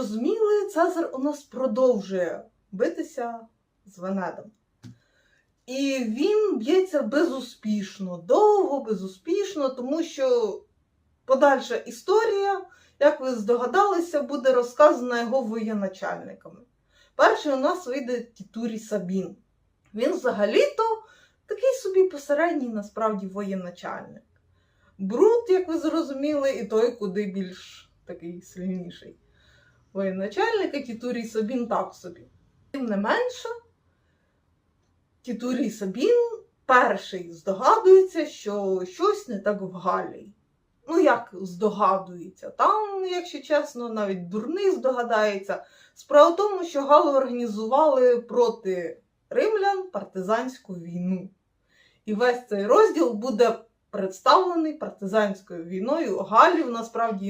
Зрозуміли, Цезар у нас продовжує битися з Венедом. І він б'ється безуспішно, довго, безуспішно, тому що подальша історія, як ви здогадалися, буде розказана його воєначальниками. Перший у нас вийде Тітурій Сабін. Він взагалі-то такий собі посередній насправді воєначальник. Брут, як ви зрозуміли, і той куди більш такий сильніший. Воєначальник, а Тітурій Сабін так собі. Тим не менше, Тітурій Сабін перший здогадується, що щось не так в Галії. Ну, як здогадується? Там, якщо чесно, навіть дурний здогадається. Справа в тому, що Гали організували проти римлян партизанську війну. І весь цей розділ буде представлений партизанською війною. Галів насправді